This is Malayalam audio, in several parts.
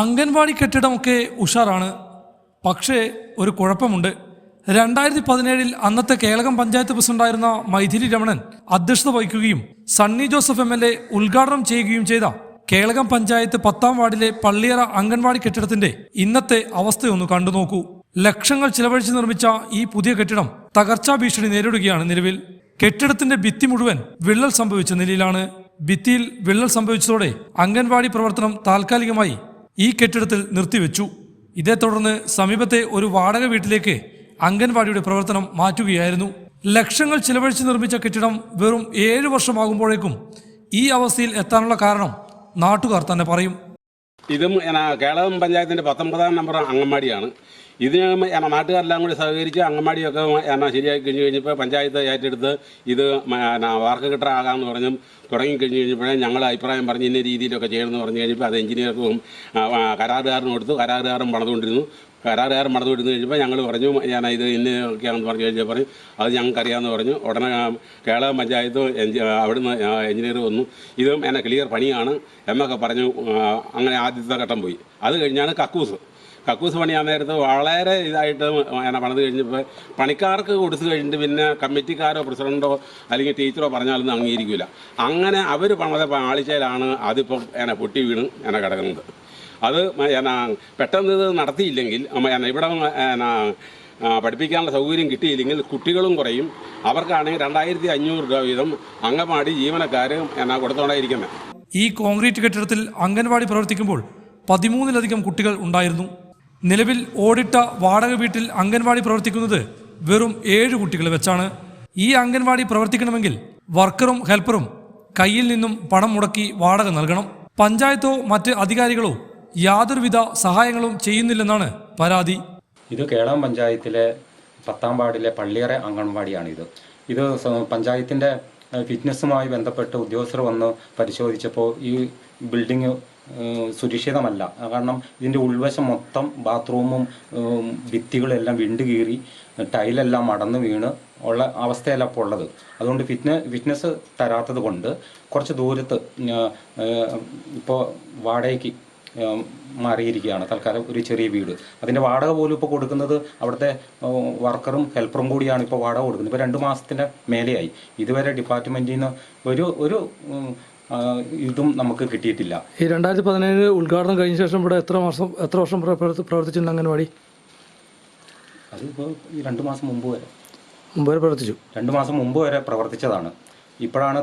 അംഗൻവാടി കെട്ടിടമൊക്കെ ഉഷാറാണ്. പക്ഷേ ഒരു കുഴപ്പമുണ്ട്. രണ്ടായിരത്തി പതിനേഴിൽ അന്നത്തെ കേളകം പഞ്ചായത്ത് പ്രസിഡന്റായിരുന്ന മൈഥിലി രമണൻ അധ്യക്ഷത വഹിക്കുകയും Sunny Joseph M L A ഉദ്ഘാടനം ചെയ്യുകയും ചെയ്ത കേളകം പഞ്ചായത്ത് പത്താം വാർഡിലെ പള്ളിയറ അംഗൻവാടി കെട്ടിടത്തിന്റെ ഇന്നത്തെ അവസ്ഥയൊന്ന് കണ്ടുനോക്കൂ ലക്ഷങ്ങൾ ചിലവഴിച്ച് നിർമ്മിച്ച ഈ പുതിയ കെട്ടിടം തകർച്ചാ ഭീഷണി നേരിടുകയാണ് നിലവിൽ. കെട്ടിടത്തിന്റെ ഭിത്തി മുഴുവൻ വിള്ളൽ സംഭവിച്ച നിലയിലാണ്. ഭിത്തിയിൽ വിള്ളൽ സംഭവിച്ചതോടെ അംഗൻവാടി പ്രവർത്തനം താൽക്കാലികമായി ഈ കെട്ടിടത്തിൽ നിർത്തിവെച്ചു. ഇതേ തുടർന്ന് സമീപത്തെ ഒരു വാടക വീട്ടിലേക്ക് അംഗൻവാടിയുടെ പ്രവർത്തനം മാറ്റുകയായിരുന്നു. ലക്ഷങ്ങൾ ചിലവഴിച്ച് നിർമ്മിച്ച കെട്ടിടം വെറും ഏഴ് വർഷമാകുമ്പോഴേക്കും ഈ അവസ്ഥയിൽ എത്താനുള്ള കാരണം നാട്ടുകാർ തന്നെ പറയും. ഇതും പഞ്ചായത്തിന്റെ പഞ്ചായത്തിന്റെ പത്തൊമ്പതാം നമ്പർ അംഗൻവാടിയാണ്. ഇതിന് നാട്ടുകാരെല്ലാം കൂടി സഹകരിച്ച് അംഗൻവാടിയൊക്കെ എന്നാ ശരിയാക്കി കഴിഞ്ഞ് കഴിഞ്ഞപ്പോൾ പഞ്ചായത്ത് ഏറ്റെടുത്ത് ഇത് വാർക്ക് കിട്ടറാകാമെന്ന് പറഞ്ഞും തുടങ്ങി കഴിഞ്ഞ് കഴിഞ്ഞപ്പോഴേ ഞങ്ങൾ അഭിപ്രായം പറഞ്ഞ് ഇന്ന രീതിയിലൊക്കെ ചെയ്യണമെന്ന് പറഞ്ഞു കഴിഞ്ഞപ്പോൾ അത് എഞ്ചിനീയർക്കും കരാറുകാരനും കൊടുത്തു. കരാറുകാരൻ പണിതുകൊണ്ടിരുന്നു. കരാറുകാരൻ വിടുന്നു കഴിഞ്ഞപ്പോൾ ഞങ്ങൾ പറഞ്ഞു ഞാൻ ഇത് ഇന്നൊക്കെയാണെന്ന് പറഞ്ഞു കഴിഞ്ഞാൽ പറഞ്ഞു അത് ഞങ്ങൾക്ക് അറിയാമെന്ന് പറഞ്ഞു. ഉടനെ കേരള പഞ്ചായത്ത് അവിടുന്ന് എഞ്ചിനീയർ വന്നു. ഇതും എന്നെ ക്ലിയർ പണിയാണ് എന്നൊക്കെ പറഞ്ഞു അങ്ങനെ ആദ്യത്തെ ഘട്ടം പോയി. അത് കഴിഞ്ഞാണ് കക്കൂസ്. കക്കൂസ് പണിയാൻ നേരത്ത് വളരെ ഇതായിട്ട് എന്നെ പണിത് കഴിഞ്ഞപ്പോൾ പണിക്കാർക്ക് കൊടുത്തു കഴിഞ്ഞിട്ട് പിന്നെ കമ്മിറ്റിക്കാരോ പ്രസിഡന്റോ അല്ലെങ്കിൽ ടീച്ചറോ പറഞ്ഞാലൊന്നും അംഗീകരിക്കില്ല അങ്ങനെ അവർ പണിത ആളിച്ചാലാണ് അതിപ്പം എന്നെ പൊട്ടി വീണ് എന്നെ കിടക്കുന്നത്. അത് പെട്ടെന്ന് ഇത് നടത്തിയില്ലെങ്കിൽ ഇവിടെ പഠിപ്പിക്കാനുള്ള സൗകര്യം കിട്ടിയില്ലെങ്കിൽ കുട്ടികളും കുറയും. അവർക്കാണെങ്കിൽ രണ്ടായിരത്തി അഞ്ഞൂറ് രൂപ വീതം അംഗൻവാടി ജീവനക്കാർ എന്നാ കൊടുത്തോണ്ടായിരിക്കുന്നത് ഈ കോൺക്രീറ്റ് കെട്ടിടത്തിൽ അംഗൻവാടി പ്രവർത്തിക്കുമ്പോൾ പതിമൂന്നിലധികം കുട്ടികൾ ഉണ്ടായിരുന്നു. നിലവിൽ ഓടിട്ട വാടക വീട്ടിൽ അംഗൻവാടി പ്രവർത്തിക്കുന്നത് വെറും ഏഴ് കുട്ടികൾ വെച്ചാണ്. ഈ അംഗൻവാടി പ്രവർത്തിക്കണമെങ്കിൽ വർക്കറും ഹെൽപ്പറും കയ്യിൽ നിന്നും പണം മുടക്കി വാടക നൽകണം. പഞ്ചായത്തോ മറ്റ് അധികാരികളോ യാതൊരുവിധ സഹായങ്ങളും ചെയ്യുന്നില്ലെന്നാണ് പരാതി. ഇത് കേളം പഞ്ചായത്തിലെ പത്താം വാർഡിലെ പള്ളിയറ അംഗൻവാടിയാണ് ഇത് ഇത് പഞ്ചായത്തിന്റെ ഫിറ്റ്നസ്സുമായി ബന്ധപ്പെട്ട് ഉദ്യോഗസ്ഥർ വന്ന് പരിശോധിച്ചപ്പോൾ ഈ ബിൽഡിംഗ് ഏഹ്, സുരക്ഷിതമല്ല. കാരണം ഇതിന്റെ ഉൾവശം മൊത്തം ബാത്റൂമും ഭിത്തികളെല്ലാം ഭിത്തികളെല്ലാം വിണ്ടുകീറി ടൈലെല്ലാം മടന്ന് വീണ് ഉള്ള അവസ്ഥയല്ല ഇപ്പോൾ ഉള്ളത്. അതുകൊണ്ട് ഫിറ്റ്ന ഫിറ്റ്നസ് തരാത്തത് കൊണ്ട് കുറച്ച് ദൂരത്ത് ഇപ്പോൾ വാടകയ്ക്ക് മാറിയിരിക്കുകയാണ്. തൽക്കാലം ഒരു ചെറിയ വീട്. അതിന്റെ വാടക പോലും ഇപ്പോൾ കൊടുക്കുന്നത് അവിടുത്തെ വർക്കറും ഹെൽപ്പറും കൂടിയാണ് ഇപ്പോൾ വാടക കൊടുക്കുന്നത്. ഇപ്പോൾ രണ്ട് മാസത്തിന്റെ മേലെയായി. ഇതുവരെ ഡിപ്പാർട്ട്മെന്റിൽ നിന്ന് ഒരു ഒരു ഇതും നമുക്ക് കിട്ടിയിട്ടില്ല. ഈ രണ്ടായിരത്തി പതിനേഴ് ഉദ്ഘാടനം കഴിഞ്ഞ ശേഷം ഇവിടെ എത്ര മാസം എത്ര വർഷം പ്രവർത്തിച്ചിട്ടുണ്ട് അംഗൻവാടി? അതിപ്പോൾ ഈ രണ്ട് മാസം മുമ്പ് വരെ. മുമ്പ് വരെ പ്രവർത്തിച്ചു. രണ്ട് മാസം മുമ്പ് വരെ പ്രവർത്തിച്ചതാണ്. ഇപ്പോഴാണ്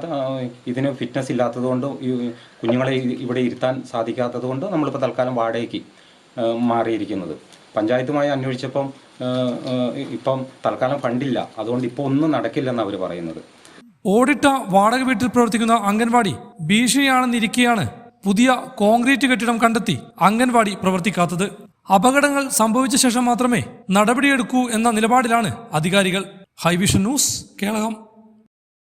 ഇതിന് ഫിറ്റ്നസ് ഇല്ലാത്തതുകൊണ്ട് ഈ കുഞ്ഞുങ്ങളെ ഇവിടെ ഇരുത്താൻ സാധിക്കാത്തത് കൊണ്ട് നമ്മളിപ്പോൾ തൽക്കാലം വാടകയ്ക്ക് മാറിയിരിക്കുന്നത്. പഞ്ചായത്തുമായി അന്വേഷിച്ചപ്പം ഇപ്പം തൽക്കാലം ഫണ്ടില്ല. അതുകൊണ്ട് ഇപ്പോൾ ഒന്നും നടക്കില്ലെന്ന് അവർ പറയുന്നത്. ഓടിട്ട വാടക വീട്ടിൽ പ്രവർത്തിക്കുന്ന അംഗൻവാടി ഭീഷണിയാണെന്നിരിക്കെയാണ് പുതിയ കോൺക്രീറ്റ് കെട്ടിടം കണ്ടെത്തി അംഗൻവാടി പ്രവർത്തിക്കാത്തത്. അപകടങ്ങൾ സംഭവിച്ച ശേഷം മാത്രമേ നടപടിയെടുക്കൂ എന്ന നിലപാടിലാണ് അധികാരികൾ. Highvision news Kelakam.